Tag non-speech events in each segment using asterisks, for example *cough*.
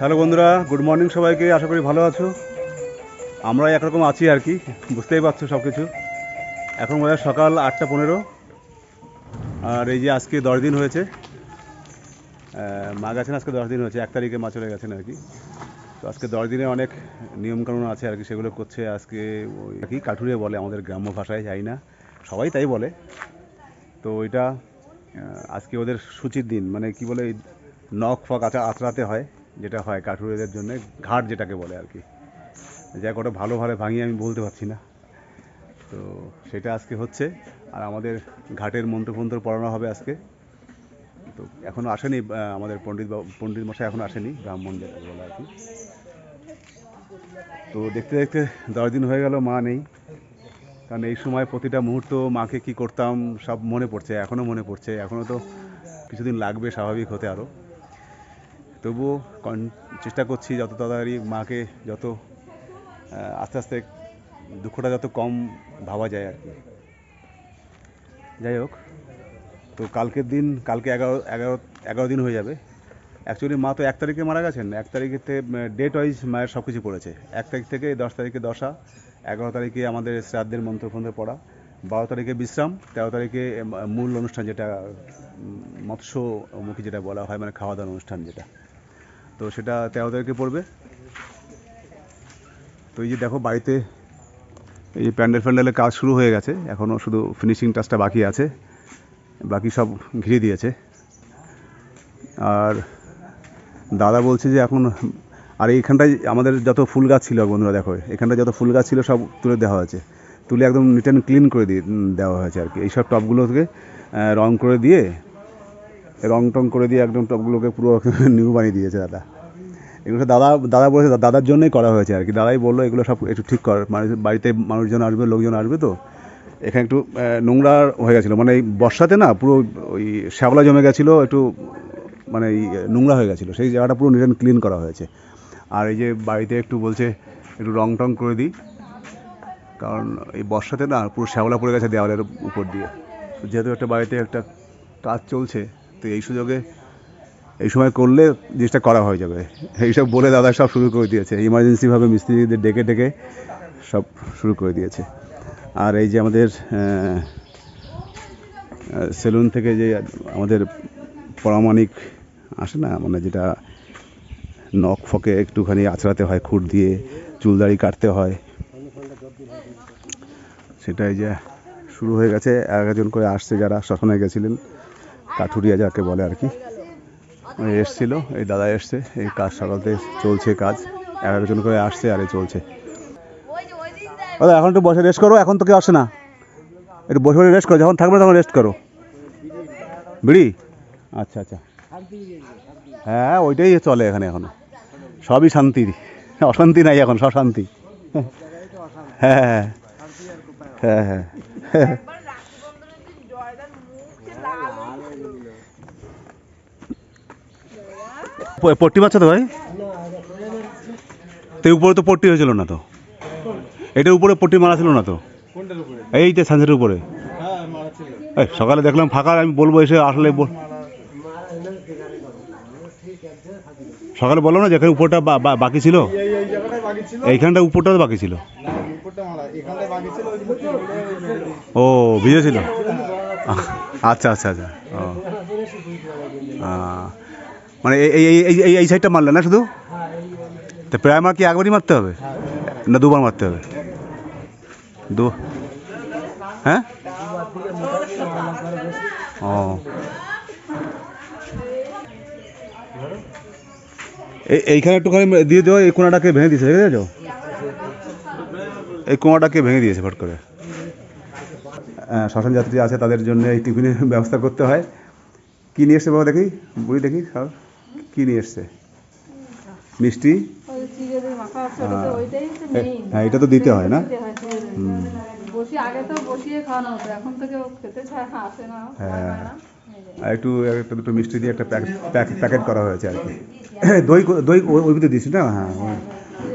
Hello বন্ধুরা good morning সবাইকে, আশা করি ভালো আছো। আমরা একরকম আছি আর কি, বুঝতেই পারছ সব কিছু এখন বোধ সকাল আটটা পনেরো। আর এই যে আজকে দশ দিন হয়েছে মা গেছেন আজকে দশ দিন হয়েছে, এক তারিখে মা চলে গেছেন আর কি। তো আজকে দশ দিনে অনেক নিয়মকানুন আছে আর কি, সেগুলো করছে আজকে ওই কি কাঠুরিয়া বলে আমাদের গ্রাম্য ভাষায় যাই না, সবাই তাই বলে। তো ওইটা আজকে ওদের সূচির দিন মানে কি বলে নখ ফক আচা আঁচড়াতে হয়। যেটা হয় কাঠুরিয়াদের জন্য, ঘাট যেটাকে বলে আর কি। যা কটা ভালোভাবে ভাঙিয়ে আমি বলতে পারছি না। তো সেটা আজকে হচ্ছে, আর আমাদের ঘাটের মন্ত্র ফন্ত্র পড়ানো হবে আজকে। তো এখনও আসেনি আমাদের পণ্ডিত পণ্ডিত মশাই এখন আসেনি, ব্রাহ্মণ যেটা বলে আর কি। তো দেখতে দেখতে দশ দিন হয়ে গেল, মা নেই। কারণ এই সময় প্রতিটা মুহূর্ত মাকে কি করতাম, সব মনে পড়ছে এখনও মনে পড়ছে। এখনও তো কিছুদিন লাগবে, স্বাভাবিক হতে আরও তবুও চেষ্টা করছি যত তাড়াতাড়ি মাকে যত আস্তে আস্তে দুঃখটা যত কম ভাবা যায় আর কি। যাই হোক, তো কালকের দিন, কালকে এগারো এগারো এগারো দিন হয়ে যাবে। অ্যাকচুয়ালি মা তো এক তারিখে মারা গেছেন, এক তারিখেতে ডেট ওয়াইজ মায়ের সব কিছু পড়েছে। এক তারিখ থেকে দশ তারিখে দশা, এগারো তারিখে আমাদের শ্রাদ্ধের মন্ত্র ফন্ত্র পড়া, বারো তারিখে বিশ্রাম, তেরো তারিখে মূল অনুষ্ঠান যেটা মৎস্যমুখী যেটা বলা হয় মানে খাওয়া দাওয়ার অনুষ্ঠান যেটা। তো সেটা তেরো তারিখে পড়বে। তো এই যে দেখো বাড়িতে এই যে প্যান্ডেল ফ্যান্ডেলের কাজ শুরু হয়ে গেছে। এখনও শুধু ফিনিশিং টাচটা বাকি আছে। বাকি সব ঘিরে দিয়েছে। আর দাদা বলছে যে এখন আর এইখানটায় আমাদের যত ফুল গাছ ছিল বন্ধুরা দেখো এখানটায় যত ফুল গাছ ছিল সব তুলে দেওয়া হয়েছে। তুলে একদম নিট অ্যান্ড ক্লিন করে দিয়ে দেওয়া হয়েছে আর কি। এইসব টবগুলোকে আহ, রং করে দিয়ে রং টং করে দিয়ে একদম টবগুলোকে পুরো *laughs* নিউ বানিয়ে দিয়েছে দাদা। এগুলো দাদা দাদা বলেছে দাদার জন্যই করা হয়েছে আর কি। দাদাই বলল, এগুলো সব একটু ঠিক কর। মানুষ বাড়িতে মানুষজন আসবে, লোকজন আসবে তো। এখানে একটু নোংরা হয়ে গেছিল। মানে এই বর্ষাতে না পুরো ওই শ্যাওলা জমে গেছিল, একটু মানে নোংরা হয়ে গেছিল। সেই জায়গাটা পুরো নিট ক্লিন করা হয়েছে। আর এই যে বাড়িতে একটু বলছে, একটু রং টং করে দিই। কারণ এই বর্ষাতে না পুরো শ্যাওলা পড়ে গেছে দেওয়ালের উপর দিয়ে। যেহেতু একটা বাড়িতে একটা কাজ চলছে তো এই সুযোগে এই সময় করলে জিনিসটা করা হয়ে যাবে। এইসব বলে দাদা সব শুরু করে দিয়েছে। ইমার্জেন্সিভাবে মিস্ত্রিদের ডেকে ডেকে সব শুরু করে দিয়েছে। আর এই যে আমাদের সেলুন থেকে যে আমাদের পরামানিক আসে না মানে যেটা নখ ফকে একটুখানি আঁচড়াতে হয় খুঁট দিয়ে চুলদাড়ি কাটতে হয়, সেটাই যে শুরু হয়ে গেছে। এক একজন করে আসছে যারা শ্মশানে গেছিলেন। কাঠুরিয়া যাকে বলে আর কি। এসছিল, এই দাদা এসছে, এই কাজ সকালতে চলছে কাজ। এক একজন করে আসছে আর চলছে। দাদা, এখন একটু বসে রেস্ট করো, এখন তো কেউ আসে না। একটু বসে বসে রেস্ট করো, যখন থাকবে তখন রেস্ট করো। বিড়ি? আচ্ছা আচ্ছা। হ্যাঁ ওইটাই চলে এখানে এখনও। সবই শান্তি। অশান্তি নাই এখন সব শান্তি হ্যাঁ হ্যাঁ। হ্যাঁ হ্যাঁ হ্যাঁ প- পট্টি মারছো তো ভাই? তো উপরে তো পট্টি হয়েছিল না তো? এটার উপরে পট্টি মারা ছিল না তো? এইটা সানসেটের উপরে। এই, সকালে দেখলাম ফাঁকা, আমি বলব এসে আসলে সকালে বলল না যেখানে উপরটা বাকি ছিল? এইখানটা উপরটা বাকি ছিল। ও ভিজে ছিল আচ্ছা আচ্ছা আচ্ছা। ও। মানে এই এই, এই- এই সাইডটা মারলে না শুধু? তো প্রায় মার কি একবারই মারতে হবে? না, দুবার মারতে হবে? দু হ্যাঁ? ও। এই এইখানে একটুখানি দিয়ে দেওয়া, এই কোনাটাকে ভেঙে দিয়েছে, দেখে দেখেছ? এই কোনাটাকে ভেঙে দিয়েছে ফট করে। শ্মশান যাত্রী আছে, তাদের জন্য এই টিফিনের ব্যবস্থা করতে হয়। কী নিয়ে এসছে বাবা দেখি? বুড়ি দেখি? সব কী নিয়ে এসছে? মিষ্টি? ওই চিড়েদের মাখা আছে ওটাতে ওইটাই হচ্ছে মেইন হ্যাঁ এটা তো দিতে হয় না? দিতে হয় চিড়েদের। বসিয়ে আগে তো বসিয়ে খাওয়ানো হতো এখন তো কেউ খেতে চায় না, আসে না হ্যাঁ। হয়। না এই যে। আর একটু একটা দুটো মিষ্টি দিয়ে একটা প্যাকেট প্যাকেট করা হয়েছে আর কি। *coughs* দই দই ওই ভিতরে দিয়েছি না? হ্যাঁ।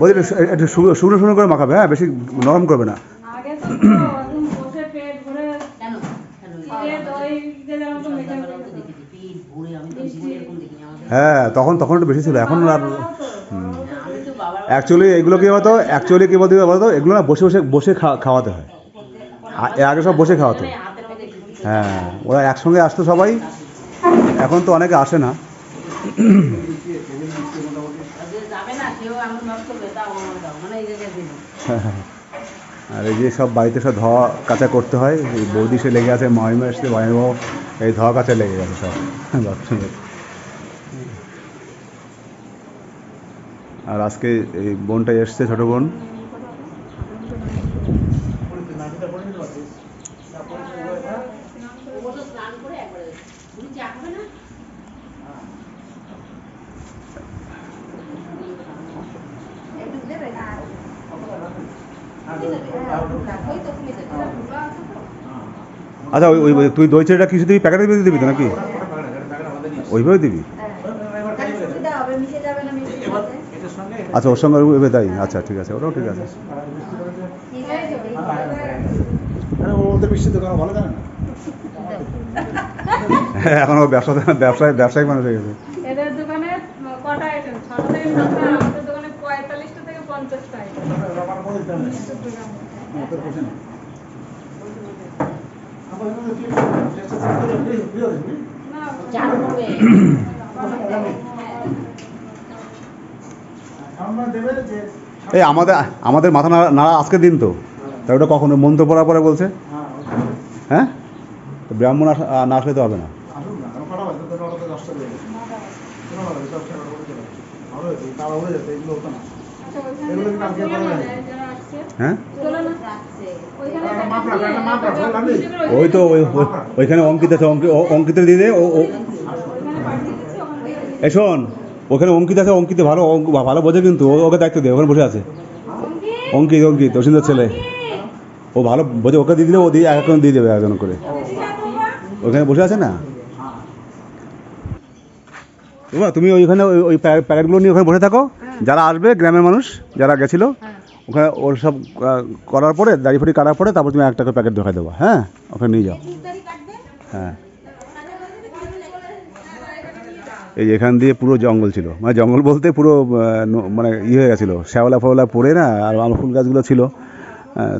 বলছি একটু শুকনো শুকনো করে মাখাবে হ্যাঁ বেশি নরম করবে না আগে তো একদম বসে পেট ভরে কেন কেন চিড়ে দই দিয়ে যেরকম তো মেখে দেখেছি পেট ভরে আমি তো জীবনে এরকম দেখিনি আমাদের হ্যাঁ তখন তখন একটু বেশি ছিল এখন আর অ্যাকচুয়ালি এগুলো কি বলতো অ্যাকচুয়ালি কী বলতে বলতো এগুলো না বসে বসে বসে খাওয়াতে হয় আগে সব বসে খাওয়াতো হ্যাঁ ওরা একসঙ্গে আসতো সবাই এখন তো অনেকে আসে না মানে আর এই যে সব বাড়িতে সব ধোয়া কাচা করতে হয় বৌদি সে লেগে আছে মামিমা এসছে মামিমাও এই ধোয়া কাচা লেগে গেছে সব বাথরুমে আর আজকে এই বোনটা এসছে, ছোটো বোন। আচ্ছা ওই ওই তুই দই চিড়েটা কিছু দিবি? প্যাকেটে দিবি তো নাকি? ওইভাবে দিবি সুবিধা হবে মিশে যাবে না মিশে যাবে এটার সঙ্গে আচ্ছা ওর সঙ্গে ওইভাবে তাই আচ্ছা ঠিক আছে ওটাও ঠিক আছে হ্যাঁ এখন ও ব্যবসা ব্যবসায় ব্যবসায়িক মানুষ হয়ে গেছে এই আমাদের আমাদের মাথা নাড়া নাড়া আজকের দিন তো। তা ওটা কখনো মন্ত্র পড়া পরে বলছে? হ্যাঁ হ্যাঁ? তো ব্রাহ্মণ না আসলে তো হবে না। আচ্ছা হ্যাঁ? ওই- তো ওই ওই- ওইখানে অঙ্কিত আছে অঙ্কিত দিয়ে দে ও। এ শোন ওখানে অঙ্কিত আছে অঙ্কিত ভালো ভালো বোঝে কিন্তু ওকে দায়িত্ব দে ওখানে বসে আছে। অঙ্কিত, অঙ্কিত অসিন্দার ছেলে। ও ভালো বোঝে ওকে দিয়ে দিলে ও দিয়ে এক দিয়ে দেবে একজন করে। ওখানে বসে আছে না? বাবা তুমি ওইখানে ওই ওই প্যা- প্যাকেটগুলো নিয়ে ওখানে বসে থাকো। যারা আসবে গ্রামের মানুষ যারা গেছিল ওখানে ওর সব করার পরে দাড়ি ফাড়ি কাটার পরে তারপর তুমি একটা করে প্যাকেট ঢোকাই দেবো হ্যাঁ? ওখানে নিয়ে যাও। হ্যাঁ। এই এখান দিয়ে পুরো জঙ্গল ছিল। মানে জঙ্গল বলতে পুরো মানে ইয়ে হয়ে গেছিল। শ্যাওলা ফাওলা পড়ে না, আর আমার ফুল গাছগুলো ছিল।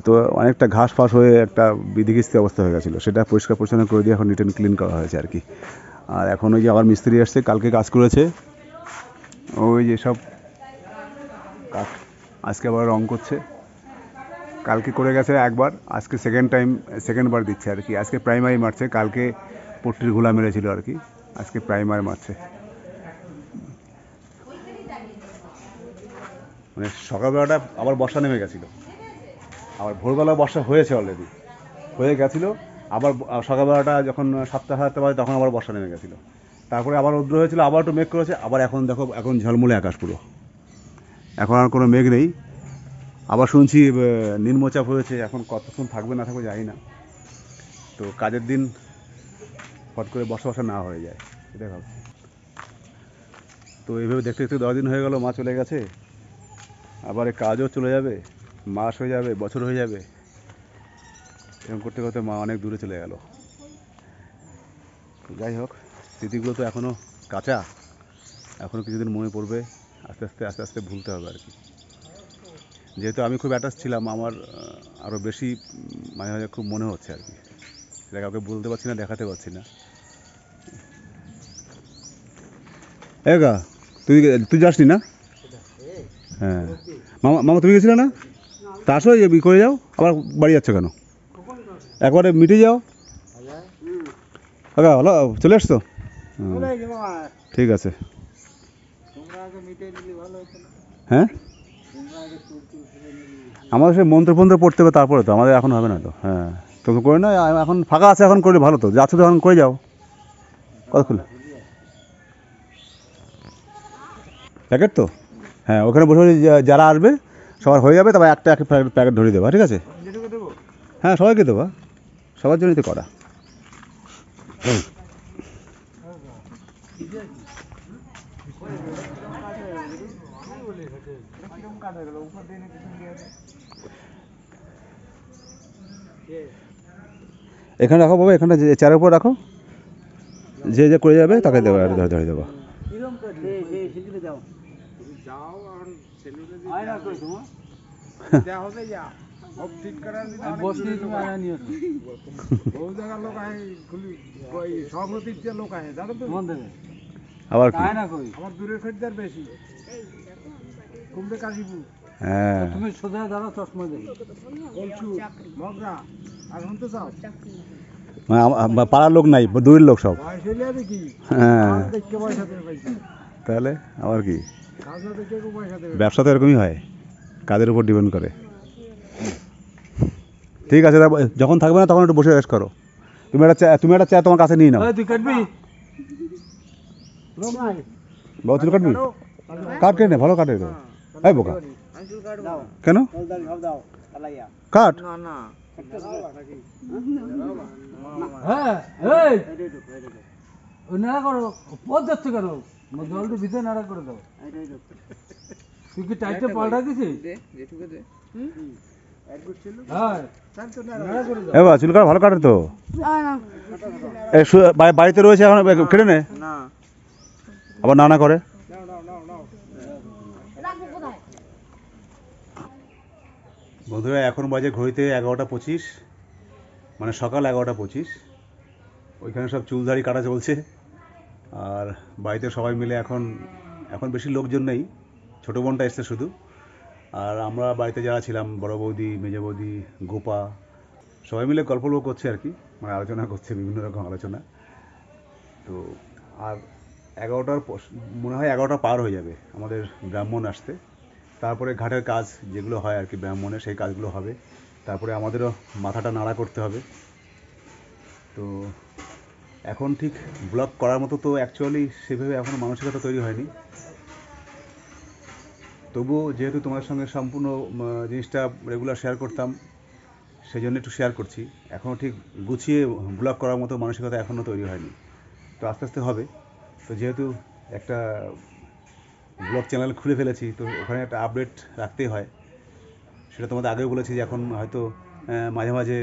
তো অনেকটা ঘাস ফাঁস হয়ে একটা বিধিকিস্তি অবস্থা হয়ে গেছিল। সেটা পরিষ্কার পরিচ্ছন্ন করে দিয়ে এখন অ্যান্ড ক্লিন করা হয়েছে আর কি। আর এখন ওই যে আবার মিস্ত্রি আসছে কালকে কাজ করেছে। ওই যে সব কাজ। আজকে আবার রং করছে। কালকে করে গেছে একবার, আজকে সেকেন্ড টাইম সেকেন্ড বার দিচ্ছে আর কি। আজকে প্রাইমারি মারছে, কালকে পট্টির ঘোলা মেরেছিল আর কি। আজকে প্রাইমারি মারছে। মানে সকালবেলাটা আবার বর্ষা নেমে গেছিল। আবার ভোরবেলা বর্ষা হয়েছে অলরেডি হয়ে গেছিল, আবার সকালবেলাটা যখন সাতটা সাতটা বাজে তখন আবার বর্ষা নেমে গেছিল। তারপরে আবার রৌদ্র হয়েছিল, আবার একটু মেঘ করেছে, আবার এখন দেখো, এখন ঝলমলে আকাশ পুরো। এখন আর কোনো মেঘ নেই। আবার শুনছি নিম্নচাপ হয়েছে, এখন কতক্ষণ থাকবে না থাকবে জানি না। তো কাজের দিন হট করে বসা বসা না হয়ে যায় সেটা ভাবছি। তো এইভাবে দেখতে দেখতে দশ দিন হয়ে গেল, মা চলে গেছে। আবার কাজও চলে যাবে, মাস হয়ে যাবে, বছর হয়ে যাবে। এরকম করতে করতে মা অনেক দূরে চলে গেল। যাই হোক, স্মৃতিগুলো তো এখনও কাঁচা। এখনও কিছুদিন মনে পড়বে, আস্তে আস্তে আস্তে আস্তে ভুলতে হবে আর কি। যেহেতু আমি খুব অ্যাটাচ ছিলাম, আমার আরও বেশি, মাঝে মাঝে খুব মনে হচ্ছে আর কি। সেটা কাউকে বলতে পারছি না, দেখাতে পারছি না। এগা তুই তুই যাসনি না? হ্যাঁ। মামা মামা তুমি গেছিলে না? তা আসো এই করে যাও। আবার বাড়ি যাচ্ছ কেন? একবারে মিটে যাও। কাকা হলো চলে আসতো হুম, ঠিক আছে। হ্যাঁ? আমাদের সে মন্ত্র ফন্ত্র পড়তে হবে তারপরে তো আমাদের এখন হবে না তো হ্যাঁ। তুমি করে না এখন ফাঁকা আছে এখন করলে ভালো তো। যাচ্ছ তো এখন করে যাও। কত খুলে প্যাকেট তো? হ্যাঁ ওখানে বসে বসে যারা আসবে সবার হয়ে যাবে তারপর একটা একটা প্যাকেট ধরিয়ে দেবা ঠিক আছে? হ্যাঁ সবাইকে দেবা সবার জন্যই তো করা। এখানে রাখো বাবা এখানে যে- চেয়ারের উপর রাখো। যে যে করে যাবে তাকে দেবো আর ধরে ধরে দেবো। যাও আর আয়না কই তোমার? দেয়া হবে যা। সব ঠিক করার দিন বসনি তুমি আয়না নিয়ে বহু জায়গার লোক আয় খুলি ওই সভাপতির যে লোক আয়। জানো তো? আবার কই? আমার দূরের খরিদ্দার বেশি। কুমড়ে কাশিপুর। হ্যাঁ। তুমি সোজা দাঁড়া চশমা দেবে। কলসু মগরা। আর শুনতে চাও? মানে পাড়ার লোক নাই দূরের লোক সব। হ্যাঁ। তাহলে আবার কি? ব্যবসা তো এরকমই হয়। কাদের উপর ডিপেন্ড করে। ঠিক আছে যখন থাকবে না তখন একটু বসে রেস্ট করো। তুমি একটা চা তুমি একটা চা তোমার কাছে নিয়ে নাও। তুই কাটবি? বাবু চুল কাটবি? কাট। কেটে নে ভালো কাটে তো। এই বোকা। কেন? কাট। হ্যাঁ করো যাচ্ছে কেন জলটা ভিতরে নাড়া করে দাও। তুই কি টাইটে পাল্টা দিছিস? হ্যাঁ। চুল কাট ভালো কাটে তো। বাড়িতে রয়েছে এখন কেটে নে। আবার না না করে। বন্ধুরা এখন বাজে ঘড়িতে এগারোটা পঁচিশ। মানে সকাল এগারোটা পঁচিশ। ওইখানে সব চুলদাড়ি কাটা চলছে। আর বাড়িতে সবাই মিলে এখন এখন বেশি লোকজন নেই, ছোটো বোনটা এসছে শুধু। আর আমরা বাড়িতে যারা ছিলাম, বড় বৌদি, মেজো বৌদি, গোপা, সবাই মিলে গল্প করছে আর কি মানে আলোচনা করছে, বিভিন্ন রকম আলোচনা। তো আর এগারোটার মনে হয় এগারোটা পার হয়ে যাবে আমাদের ব্রাহ্মণ আসতে। তারপরে ঘাটের কাজ যেগুলো হয় আর কি ব্রাহ্মণের সেই কাজগুলো হবে। তারপরে আমাদেরও মাথাটা নাড়া করতে হবে। তো এখন ঠিক ব্লগ করার মতো তো অ্যাকচুয়ালি সেভাবে এখনও মানসিকতা তৈরি হয়নি। তবুও যেহেতু তোমার সঙ্গে সম্পূর্ণ জিনিসটা রেগুলার শেয়ার করতাম সেই জন্য একটু শেয়ার করছি। এখনও ঠিক গুছিয়ে ব্লগ করার মতো মানসিকতা এখনও তৈরি হয়নি। তো আস্তে আস্তে হবে। তো যেহেতু একটা ব্লগ চ্যানেল খুলে ফেলেছি, তো ওখানে একটা আপডেট রাখতেই হয়। সেটা তোমাদের আগেও বলেছি যে এখন হয়তো মাঝে মাঝে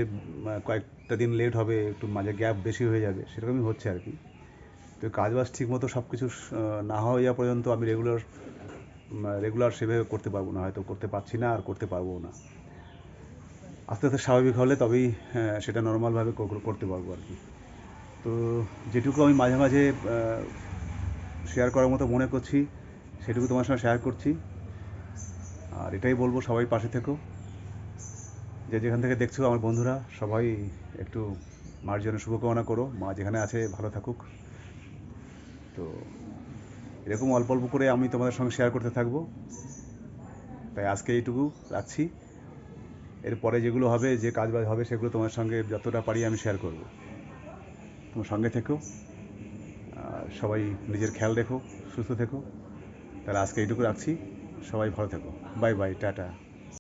কয়েকটা দিন লেট হবে, একটু মাঝে গ্যাপ বেশি হয়ে যাবে, সেরকমই হচ্ছে আর কি। তো কাজ বাজ ঠিক মতো সব কিছু না হওয়া যাওয়া পর্যন্ত আমি রেগুলার রেগুলার সেভাবে করতে পারব না, হয়তো করতে পারছি না আর করতে পারব না। আস্তে আস্তে স্বাভাবিক হলে তবেই সেটা নর্মালভাবে করতে পারব আর কি। তো যেটুকু আমি মাঝে মাঝে শেয়ার করার মতো মনে করছি, সেটুকু তোমার সঙ্গে শেয়ার করছি। আর এটাই বলব, সবাই পাশে থেকো। যে যেখান থেকে দেখছ আমার বন্ধুরা, সবাই একটু মার জন্য শুভকামনা করো। মা যেখানে আছে, ভালো থাকুক। তো এরকম অল্প অল্প করে আমি তোমাদের সঙ্গে শেয়ার করতে থাকব। তাই আজকে এইটুকু রাখছি। এরপরে যেগুলো হবে, যে কাজ বাজ হবে, সেগুলো তোমার সঙ্গে যতটা পারি আমি শেয়ার করব। তোমার সঙ্গে থেকো। সবাই নিজের খেয়াল রেখো, সুস্থ থেকো। তাহলে আজকে এইটুকু রাখছি। সবাই ভালো থেকো। Bye bye tata.